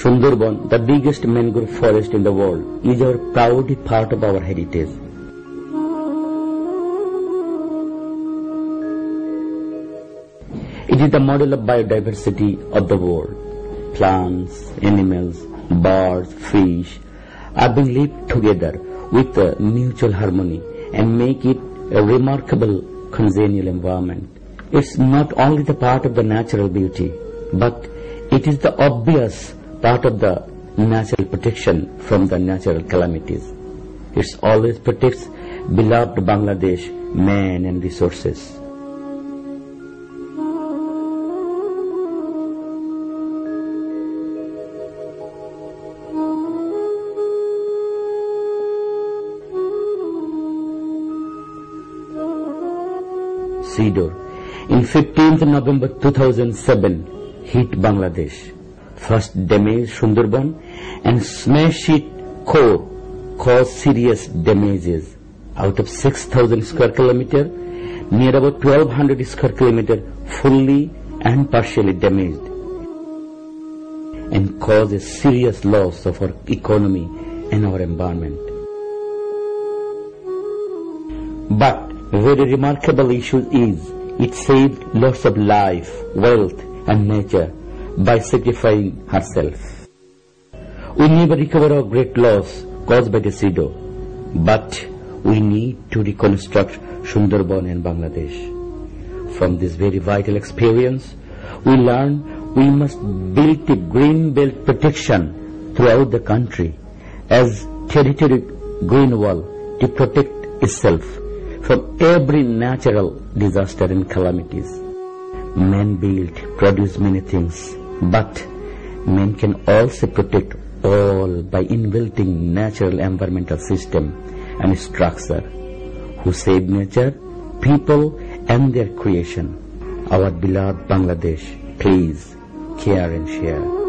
Sundarban, the biggest mangrove forest in the world, is our proud part of our heritage. It is the model of biodiversity of the world. Plants, animals, birds, fish are being lived together with mutual harmony and make it a remarkable congenial environment. It's not only the part of the natural beauty, but it is the obvious part of the natural protection from the natural calamities. It always protects beloved Bangladesh, man and resources. Sidor in 15th November 2007 hit Bangladesh. First damaged Sundarban and smashed it core caused serious damages. Out of 6,000 square kilometer, near about 1200 square kilometer fully and partially damaged and caused a serious loss of our economy and our environment. But very remarkable issue is it saved lots of life, wealth and nature by sacrificing herself. We never recover our great loss caused by the Sido, but we need to reconstruct Sundarban and Bangladesh. From this very vital experience, we learn we must build a green belt protection throughout the country as territory green wall to protect itself from every natural disaster and calamities. Man built, produce many things, but man can also protect all by inbuilding natural environmental system and structure who save nature, people and their creation. Our beloved Bangladesh, please care and share.